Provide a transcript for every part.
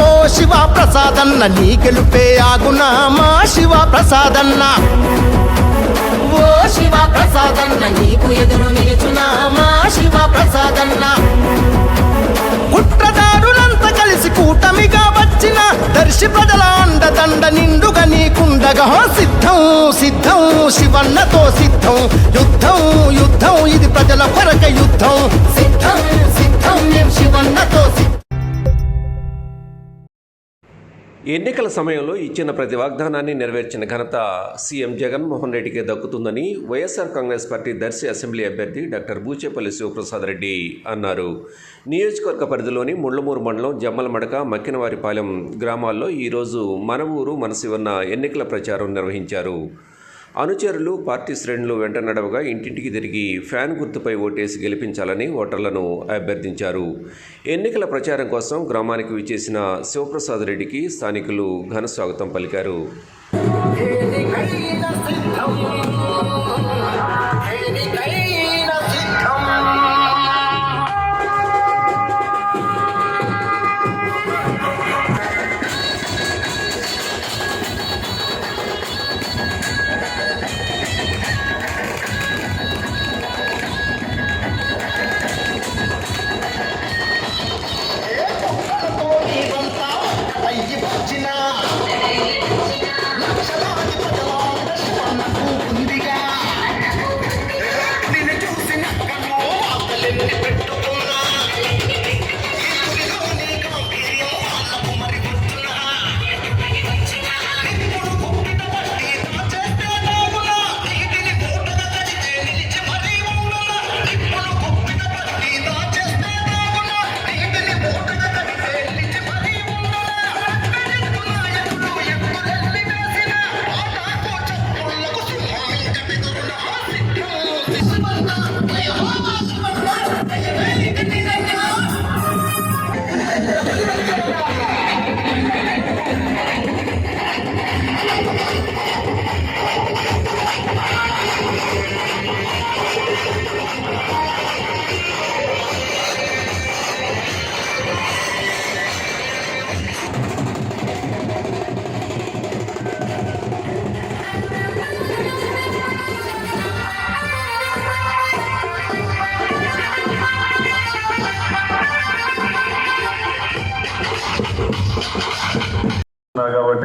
ఓ శివ ప్రసాదన్న నీ గెలుపే ఆగునా మా శివ ప్రసాదన్న. ఓ శివ ప్రసాదన్న నీకు ఎదురు నిలుచునా మా శివ ప్రసాదన్న. కుట్రదా కూటమిగా వచ్చిన దర్శి ప్రజల అండదండ నిండుగా నీకుండగా. సిద్ధం సిద్ధం శివన్నతో సిద్ధం. యుద్ధం యుద్ధం ఇది ప్రజల కొరక యుద్ధం. సిద్ధం సిద్ధం మేము శివన్నతో సిద్ధం. ఎన్నికల సమయంలో ఇచ్చిన ప్రతి వాగ్దానాన్ని నెరవేర్చిన ఘనత సీఎం జగన్మోహన్ రెడ్డికే దక్కుతుందని YSR Congress party Darsi assembly అభ్యర్థి డాక్టర్ బూచేపల్లి శివప్రసాద్ రెడ్డి అన్నారు. నియోజకవర్గ పరిధిలోని ముళ్ళమూరు మండలం జమ్మలమడక మక్కినవారిపాలెం గ్రామాల్లో ఈరోజు మన ఊరు మన శివన్న ఎన్నికల ప్రచారం నిర్వహించారు. అనుచరులు పార్టీ శ్రేణులు వెంట నడవగా ఇంటింటికి తిరిగి ఫ్యాన్ గుర్తుపై ఓటేసి గెలిపించాలని ఓటర్లను అభ్యర్థించారు. ఎన్నికల ప్రచారం కోసం గ్రామానికి విచ్చేసిన శివప్రసాద్ రెడ్డికి స్థానికులు ఘన స్వాగతం పలికారు.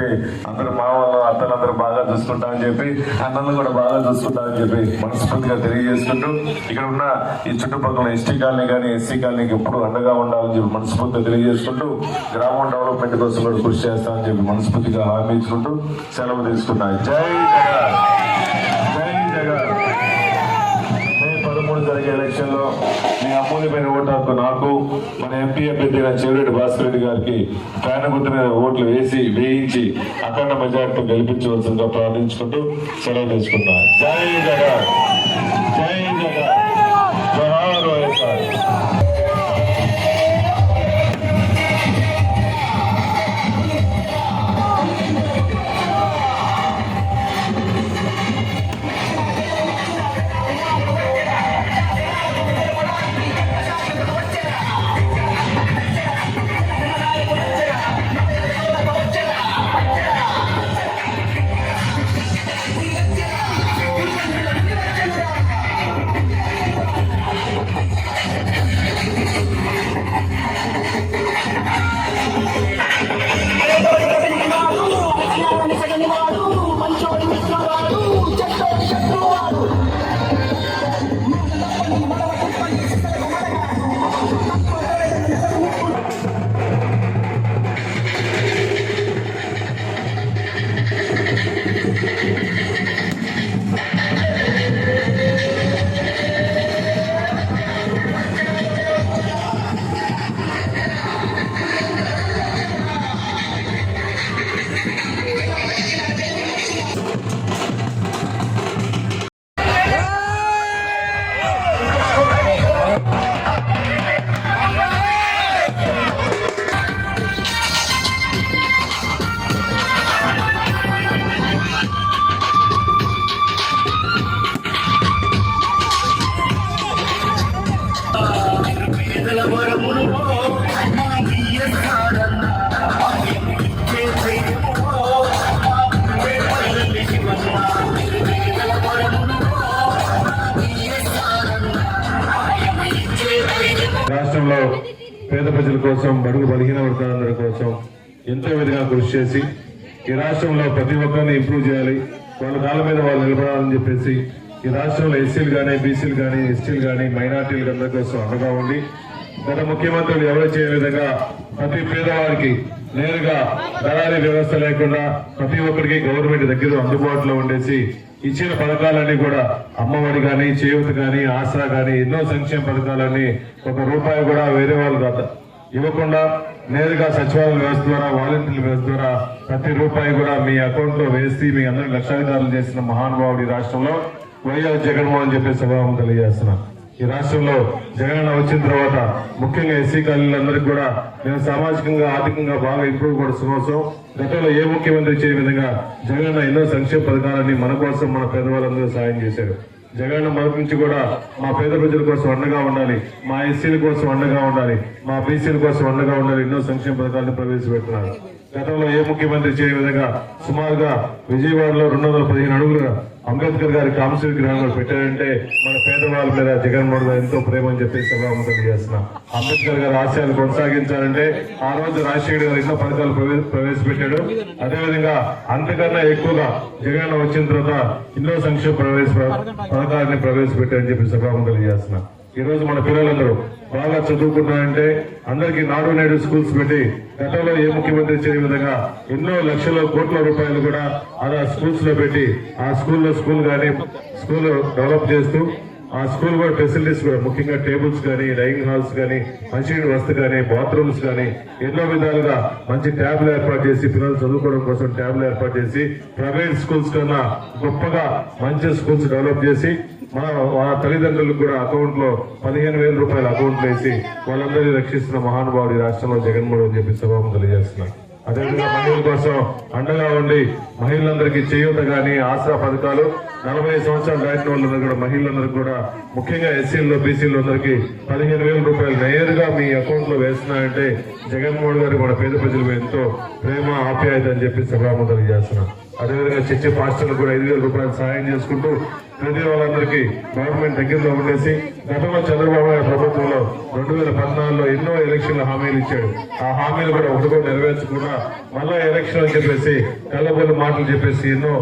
చెప్పి కాబట్టి అందరు మా వాళ్ళు అత్తలందరూ బాగా చూసుకుంటామని చెప్పి అన్నలు కూడా బాగా చూసుకుంటామని చెప్పి మనస్ఫూర్తిగా తెలియజేసుకుంటూ ఇక్కడ ఉన్న ఈ చుట్టుపక్కల ఎస్టీ కాలనీ కానీ ఎస్సీ కాలనీకి ఎప్పుడు అండగా ఉండాలని చెప్పి మనస్ఫూర్తిగా తెలియజేసుకుంటూ గ్రామం డెవలప్మెంట్ కోసం కూడా కృషి చేస్తామని చెప్పి మనస్ఫూర్తిగా హామీ ఇచ్చుకుంటూ సెలవు తీసుకున్నాయి జై జగన్! జై జరిగే ఎలక్షన్లో మీ అమూల్యమైన ఓటు హక్కు నాకు మన ఎంపీ అభ్యర్థి చెవిరెడ్డి భాస్కర్ రెడ్డి గారికి ఫ్యాన్ గుర్తు మీద ఓట్లు వేసి వేయించి అఖండ మెజార్టీతో గెలిపించవలసిందిగా ప్రార్థించుకుంటూ సెలవు తీసుకున్నా జై జగన్! జై ప్రజల కోసం బడుగు బలహీన వర్గాలందరి కోసం ఎంతో విధంగా కృషి చేసి ఈ రాష్ట్రంలో ప్రతి ఒక్కరిని ఇంప్రూవ్ చేయాలి. వాళ్ళ కాళ్ళ మీద వాళ్ళు నిలబడాలని చెప్పేసి ఈ రాష్ట్రంలో ఎస్సీలు కానీ బీసీలు కానీ ఎస్టీలు కానీ మైనార్టీలు అందరి కోసం అండగా ఉండి గత ముఖ్యమంత్రులు ఎవరు చేయని విధంగా ప్రతి పేదవాడికి నేరుగా దళారీ వ్యవస్థ లేకుండా ప్రతి ఒక్కరికి గవర్నమెంట్ దగ్గర అందుబాటులో ఉండేసి ఇచ్చిన పథకాలన్నీ కూడా అమ్మఒడి కానీ చేయూత కానీ ఆసరా కానీ ఎన్నో సంక్షేమ పథకాలన్నీ ఒక రూపాయి కూడా వేరే వాళ్ళు ఇవ్వకుండా నేరుగా సచివాలయ వ్యవస్థ ద్వారా వాలంటీర్ల వ్యవస్థ ద్వారా ప్రతి రూపాయి కూడా మీ అకౌంట్లో వేసి మీ అందరూ లక్షాధికారులు చేసిన మహానుభావుడు ఈ రాష్ట్రంలో వైఎస్ జగన్మోహన్ చెప్పి సభావం తెలియజేస్తున్నా. ఈ రాష్ట్రంలో జగన్ వచ్చిన తర్వాత ముఖ్యంగా ఎస్సీ కాలనీలందరికీ కూడా నేను సామాజికంగా ఆర్థికంగా బాగా ఇంప్రూవ్ పడుతున్న కోసం గతంలో ఏ ముఖ్యమంత్రి చేయని విధంగా జగన్ ఎన్నో సంక్షేమ పథకాలని మన కోసం మన పేదవాళ్ళందరూ సాయం చేశారు. జగన్ మొదటి నుంచి కూడా మా పేద ప్రజల కోసం అండగా ఉండాలి మా ఎస్సీల కోసం అండగా ఉండాలి మా బీసీల కోసం అండగా ఉండాలి ఎన్నో సంక్షేమ పథకాలను ప్రవేశపెడుతున్నారు. గతంలో ఏ ముఖ్యమంత్రి చేయని విధంగా సుమారుగా విజయవాడలో రెండు వందల పదిహేను అడుగులుగా అంబేద్కర్ గారి కాంస్య విగ్రహం కూడా పెట్టారంటే మన పేదవాళ్ళ మీద జగన్మోహన్ గారు ఎంతో ప్రేమ అని చెప్పి సభాముఖం చేస్తున్నా. అంబేద్కర్ గారి ఆశయాలు కొనసాగించాలంటే ఆ రోజు రాజశేఖర్ గారు ఎన్నో పథకాలు ప్రవేశపెట్టాడు. అదేవిధంగా అంతకన్నా ఎక్కువగా జగన్ వచ్చిన తర్వాత ఎన్నో సంక్షేమ ప్రవేశ పథకాలని ప్రవేశపెట్టారని చెప్పి సభాముఖం చేస్తున్నా ఈరోజు మన పిల్లలందరూ బాగా చదువుకున్నారంటే అందరికీ నాడు నేడు స్కూల్స్ పెట్టి గతంలో ఏ ముఖ్యమంత్రి చేయ విధంగా ఎన్నో లక్షల కోట్ల రూపాయలు కూడా అలా స్కూల్స్లో పెట్టి ఆ స్కూల్లో స్కూల్ కానీ స్కూల్ డెవలప్ చేస్తూ ఆ స్కూల్ కూడా ఫెసిలిటీస్ కూడా ముఖ్యంగా టేబుల్స్ కానీ డైనింగ్ హాల్స్ కానీ మంచినీటి వసతి కానీ బాత్రూమ్స్ కానీ ఎన్నో విధాలుగా మంచి ట్యాబ్లు ఏర్పాటు చేసి పిల్లలు చదువుకోవడం కోసం ట్యాబ్లు ఏర్పాటు చేసి ప్రైవేట్ స్కూల్స్ కన్నా గొప్పగా మంచి స్కూల్స్ డెవలప్ చేసి మన వాళ్ళ తల్లిదండ్రులకు కూడా అకౌంట్లో పదిహేను వేల రూపాయల అకౌంట్ వేసి వాళ్ళందరినీ రక్షిస్తున్న మహానుభావుడు రాష్ట్రంలో జగన్మోహన్ అని చెప్పి సభకు తెలియజేస్తున్నారు అదేవిధంగా మహిళల కోసం అండగా ఉండి మహిళలందరికీ చేయూత గాని ఆసరా పథకాలు నలభై సంవత్సరాలు దాటిన వాళ్ళందరూ కూడా మహిళలందరికీ కూడా ముఖ్యంగా ఎస్సీల్లో బీసీలు అందరికీ పదిహేను వేల రూపాయలు నేరుగా మీ అకౌంట్లో వేస్తున్నారంటే జగన్మోహన్ గారు మన పేద ప్రజలు ఎంతో ప్రేమ ఆప్యాయత అని చెప్పి సభాము తెలియజేస్తున్నాం. అదేవిధంగా చర్చి పాస్టర్లు కూడా ఐదు వేల రూపాయలు సహాయం చేసుకుంటూ ప్రతి వాళ్ళందరికీ గవర్నమెంట్ దగ్గరలో ఉండేసి గతంలో చంద్రబాబు గారి ప్రభుత్వంలో రెండు వేల పద్నాలుగులో ఎన్నో ఎలక్షన్లు హామీలు ఇచ్చాడు. ఆ హామీలు కూడా ఒకటి కూడా నెరవేర్చకుండా మళ్ళా ఎలక్షన్ అని చెప్పేసి కళ్ళబొల్లి మాటలు చెప్పేసి ఎన్నో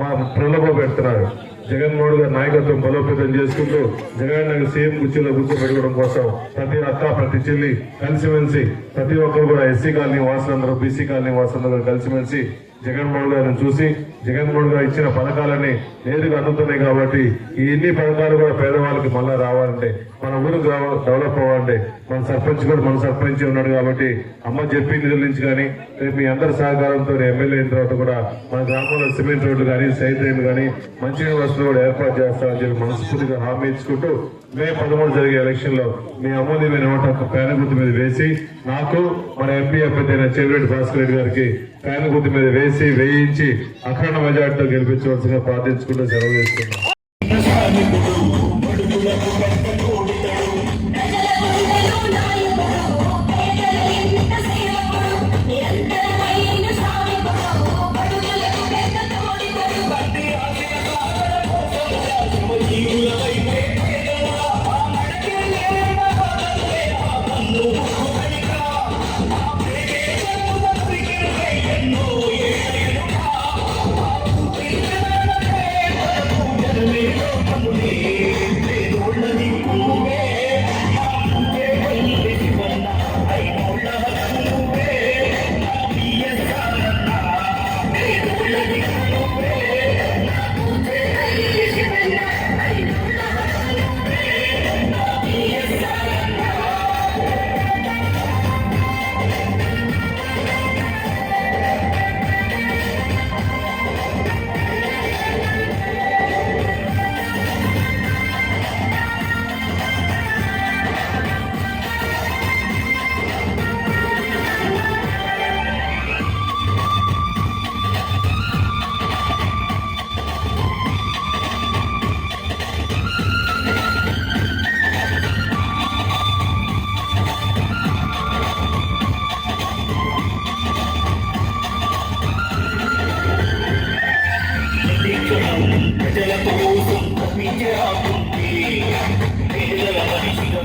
మా ప్రలోభ పెడుతున్నారు. జగన్మోహన్ గారి నాయకత్వం బలోపేతం చేసుకుంటూ జగన్ నగర్ సీఎం కుర్చీలో కూర్చోబెట్టుకోవడం కోసం ప్రతి అత్త ప్రతి చెల్లి కలిసిమెలిసి ప్రతి ఒక్కరు కూడా ఎస్సీ కాలనీ వాసులందరూ బీసీ కాలనీ వాసులందరూ కలిసిమెలిసి జగన్మోహన్ గారిని చూసి జగన్మోహన్ గారు ఇచ్చిన పథకాలన్నీ నేరుగా అందుతున్నాయి కాబట్టి ఈ ఎన్ని పథకాలు కూడా పేదవాళ్ళకి మళ్ళా రావాలంటే మన ఊరు డెవలప్ అవ్వాలంటే మన సర్పంచ్ కూడా మన సర్పంచ్ ఉన్నాడు కాబట్టి అమ్మ చెప్పి నిధుల నుంచి కానీ రేపు మీ అందరి సహకారంతో ఎమ్మెల్యే అయిన తర్వాత కూడా మన గ్రామంలో సిమెంట్ రోడ్లు కానీ సైడ్ రైలు కానీ మంచిగా వసతులు కూడా ఏర్పాటు చేస్తామని చెప్పి మనస్ఫూర్తిగా హామీ ఇచ్చుకుంటూ మే పదమూడు జరిగే ఎలక్షన్లో మీ అమూల్యమైన ఓటు హక్కు పేన గుర్తు మీద వేసి నాకు మన ఎంపీ అభ్యర్థి అయిన చెవిరెడ్డి భాస్కర్ రెడ్డి గారికి పేన గుర్తు మీద వేసి వేయించి అక్కడ అఖండ మెజార్టీతో గెలిపించవలసిందిగా ప్రార్థించుకుంటూ సెలవు చేస్తున్నాం.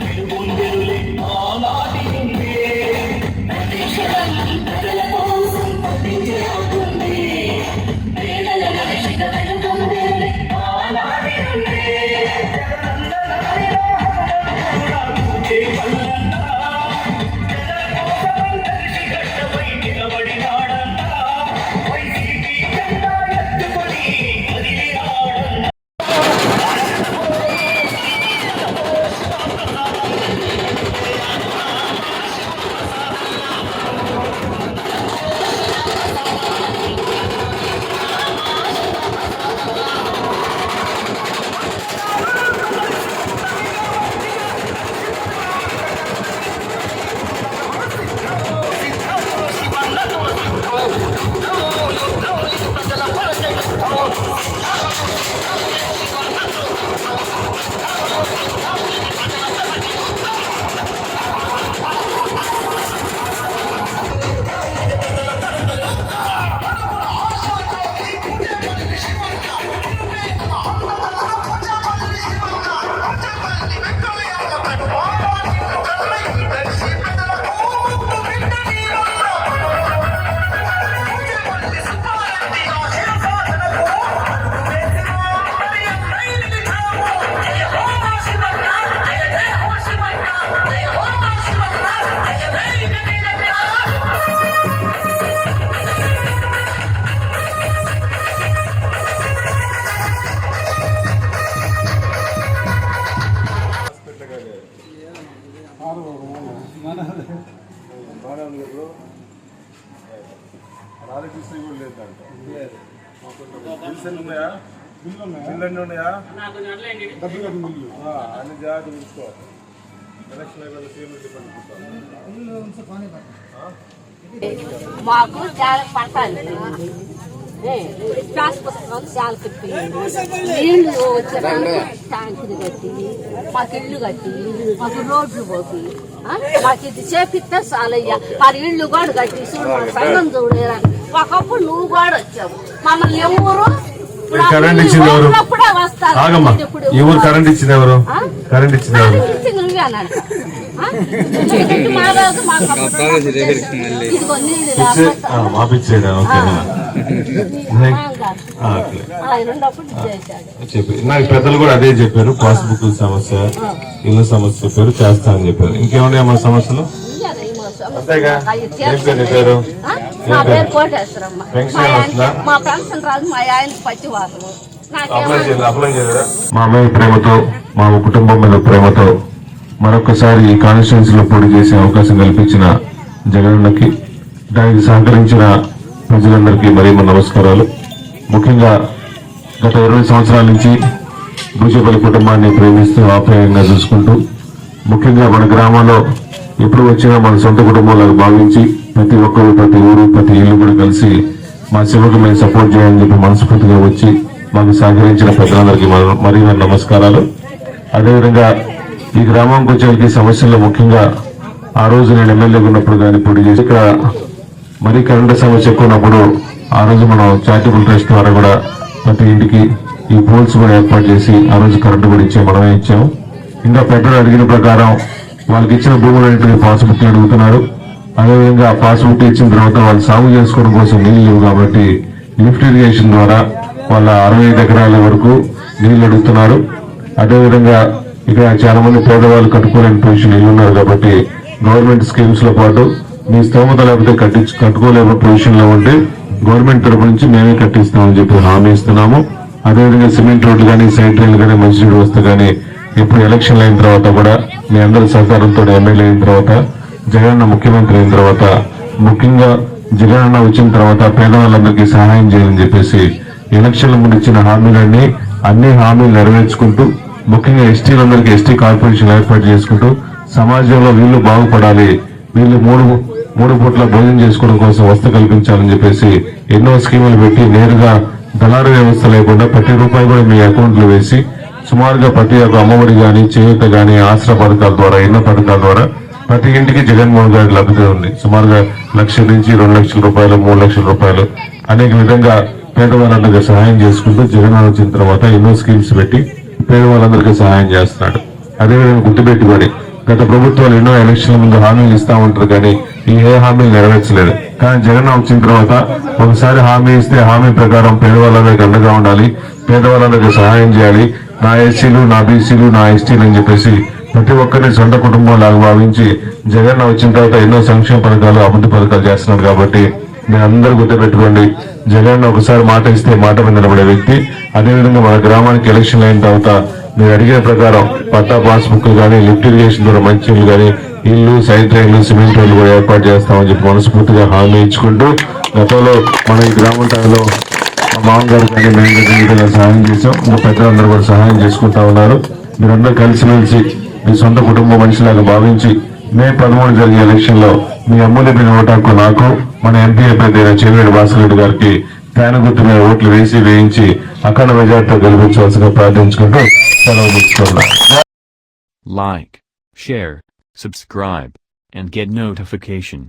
I'm అన్ని జాగ్రత్త చూసుకో ఎలక్షన్ అయిపోయిన సీఎం మాకు చాలా పట్టాలి క్లాస్ పుస్తకం చాలా కట్టింది నీళ్ళు వచ్చేదానికి ట్యాంకులు కట్టి మాకు ఇల్లు కట్టి మాకు రోడ్లు పోయి? మాకు ఇది చేపిస్తే చాలయ్యా. మరి ఇల్లు కూడా కట్టి చూడు మా సంఘం చూడేరా ఒకప్పుడు నువ్వు కూడా వచ్చావు. మమ్మల్ని ఎవరు కరెంట్ ఇచ్చింది ఎవరు? ఆగమ్మా. ఈ ఊరు కరెంట్ ఇచ్చింది ఎవరు? కరెంట్ ఇచ్చింది ఎవరు? ఓకే. చెప్పి నాకు పెద్దలు కూడా అదే చెప్పారు. పాస్బుక్ సమస్య ఇల్లు సమస్య చెప్పారు చేస్తా అని చెప్పారు. ఇంకేమున్నాయి మన సమస్యలు నీ. పేరు? మా కోటేశ్వరమ్మ పెన్షన్ రాదు ఆయనకి పచ్చి వాసము అమ్మాయి ప్రేమతో మా కుటుంబం మీద ప్రేమతో మరొకసారి ఈ కాన్స్టిట్యున్సీలో పోటీ చేసే అవకాశం కల్పించిన జగనన్నకి దానికి సహకరించిన ప్రజలందరికీ మరీ మన నమస్కారాలు. ముఖ్యంగా గత ఇరవై సంవత్సరాల నుంచి భూచేపల్లి కుటుంబాన్ని ప్రేమిస్తూ ఆప్యాయంగా చూసుకుంటూ ముఖ్యంగా మన గ్రామంలో ఎప్పుడు వచ్చినా మన సొంత కుటుంబంలో భావించి ప్రతి ఒక్కరు ప్రతి ఊరు ప్రతి ఇల్లు కూడా కలిసి మా శివకు మేము సపోర్ట్ చేయాలని చెప్పి మనస్ఫూర్తిగా వచ్చి మాకు సహకరించిన పెద్దలందరికీ మరీ మన నమస్కారాలు. అదేవిధంగా ఈ గ్రామంకి వచ్చే సమస్యల్లో ముఖ్యంగా ఆ రోజు నేను ఎమ్మెల్యేగా ఉన్నప్పుడు కానీ ఇప్పుడు చేసి ఇక్కడ మరీ కరెంటు సమస్య ఎక్కువ ఉన్నప్పుడు ఆ రోజు మనం చారిటబుల్ ట్రస్ట్ ద్వారా కూడా ప్రతి ఇంటికి ఈ పోల్స్ కూడా ఏర్పాటు చేసి ఆ రోజు కరెంటు కూడా ఇచ్చే మనమే ఇచ్చాము. ఇంకా పెద్దలు అడిగిన ప్రకారం వాళ్ళకి ఇచ్చిన భూములన్నింటినీ పాస్బుక్ అడుగుతున్నారు అదేవిధంగా పాస్బుక్ ఇచ్చిన తర్వాత వాళ్ళు సాగు చేసుకోవడం కోసం నీళ్ళు లేవు కాబట్టి లిఫ్ట్ ఇరిగేషన్ ద్వారా వాళ్ళ అరవై ఐదు ఎకరాల వరకు నీళ్ళు అడుగుతున్నారు అదేవిధంగా ఇక్కడ చాలా మంది పేదవాళ్ళు కట్టుకోలేని పొజిషన్ ఇల్లు ఉన్నారు కాబట్టి గవర్నమెంట్ స్కీమ్స్లో పాటు మీ స్తోమత లేకపోతే కట్టించు కట్టుకోలేని పొజిషన్లో ఉంటే గవర్నమెంట్ తరపు నుంచి మేమే కట్టిస్తామని చెప్పి హామీ ఇస్తున్నాము. అదేవిధంగా సిమెంట్ రోడ్లు కానీ సైడ్ రైలు కానీ మంచి వ్యవస్థ కానీ ఇప్పుడు ఎలక్షన్లు అయిన తర్వాత కూడా మీ అందరి సహకారంతో ఎమ్మెల్యే అయిన తర్వాత జగనన్న ముఖ్యమంత్రి అయిన తర్వాత ముఖ్యంగా జగనన్న వచ్చిన తర్వాత పేదవాళ్ళందరికీ సహాయం చేయాలని చెప్పేసి ఎలక్షన్ల ముందు ఇచ్చిన హామీలన్నీ అన్ని హామీలు నెరవేర్చుకుంటూ ముఖ్యంగా ఎస్టీలందరికీ ఎస్టీ కార్పొరేషన్ ఏర్పాటు చేసుకుంటూ సమాజంలో వీళ్ళు బాగుపడాలి వీళ్ళు మూడు మూడు పూట్ల భోజనం చేసుకోవడం కోసం వసతి కల్పించాలని చెప్పేసి ఎన్నో స్కీములు పెట్టి నేరుగా దళారు వ్యవస్థ లేకుండా ప్రతి రూపాయి కూడా మీ అకౌంట్లో వేసి సుమారుగా ప్రతి ఒక్క అమ్మఒడి కానీ చేయూత కానీ ఆశ్ర పథకాల ద్వారా ఎన్నో పథకాల ద్వారా ప్రతి ఇంటికి జగన్మోహన్ గారి లబ్ధి ఉంది. సుమారుగా లక్ష నుంచి రెండు లక్షల రూపాయలు మూడు లక్షల రూపాయలు అనేక విధంగా పేదవాళ్ళందరికీ సహాయం చేసుకుంటూ జగన్ వచ్చిన తర్వాత ఎన్నో స్కీమ్స్ పెట్టి పేదవాళ్ళందరికీ సహాయం చేస్తున్నాడు. అదేవిధంగా గుర్తుపెట్టుకొని గత ప్రభుత్వాలు ఎన్నో ఎలక్షన్ల ముందు హామీలు ఇస్తా ఉంటారు కానీ ఈ ఏ హామీలు నెరవేర్చలేదు. కానీ జగన్ వచ్చిన తర్వాత ఒకసారి హామీ ఇస్తే హామీ ప్రకారం పేదవాళ్ళందరికీ అండగా ఉండాలి పేదవాళ్ళందరికీ సహాయం చేయాలి నా ఎస్సీలు నా బీసీలు నా ఎస్టీలు అని చెప్పేసి ప్రతి ఒక్కరిని సొంత కుటుంబం లాగా భావించి జగన్ వచ్చిన తర్వాత ఎన్నో సంక్షేమ పథకాలు అభివృద్ధి పథకాలు చేస్తున్నారు కాబట్టి మీరు అందరూ గుర్తుపెట్టుకోండి జగన్ ఒకసారి మాట ఇస్తే మాట మీద నిలబడే వ్యక్తి. అదేవిధంగా మన గ్రామానికి ఎలక్షన్ అయిన తర్వాత మీరు అడిగిన ప్రకారం పట్టా పాస్బుక్ కానీ లిఫ్ట్ ఇరిగేషన్ ద్వారా మంచినీళ్ళు కానీ ఇల్లు సైడ్ రైళ్ళు సిమెంట్ రైళ్ళు కూడా ఏర్పాటు చేస్తామని చెప్పి మనస్ఫూర్తిగా హామీ ఇచ్చుకుంటూ గతంలో మన ఈ గ్రామ టైంలో మామగారు కానీ కానీ సహాయం చేసాం ఇంకా పెద్దలందరూ కూడా సహాయం చేసుకుంటా ఉన్నారు. మీరందరూ కలిసిమెలిసి మీ సొంత కుటుంబ మనిషిలాగా భావించి మే పదమూడు జరిగే ఎలక్షన్లో మీ అమూల్యమైన ఓటాకు నాకు మన ఎంపీ అభ్యర్థి అయిన చెవిరెడ్డి భాస్కర్ రెడ్డి గారికి ఫ్యాన్ గుర్తు మీద ఓట్లు వేసి వేయించి అఖండ మెజార్టీతో గెలిపించవలసిగా ప్రార్థించుకుంటూ సెలవు తీసుకున్నాం like share subscribe and get notification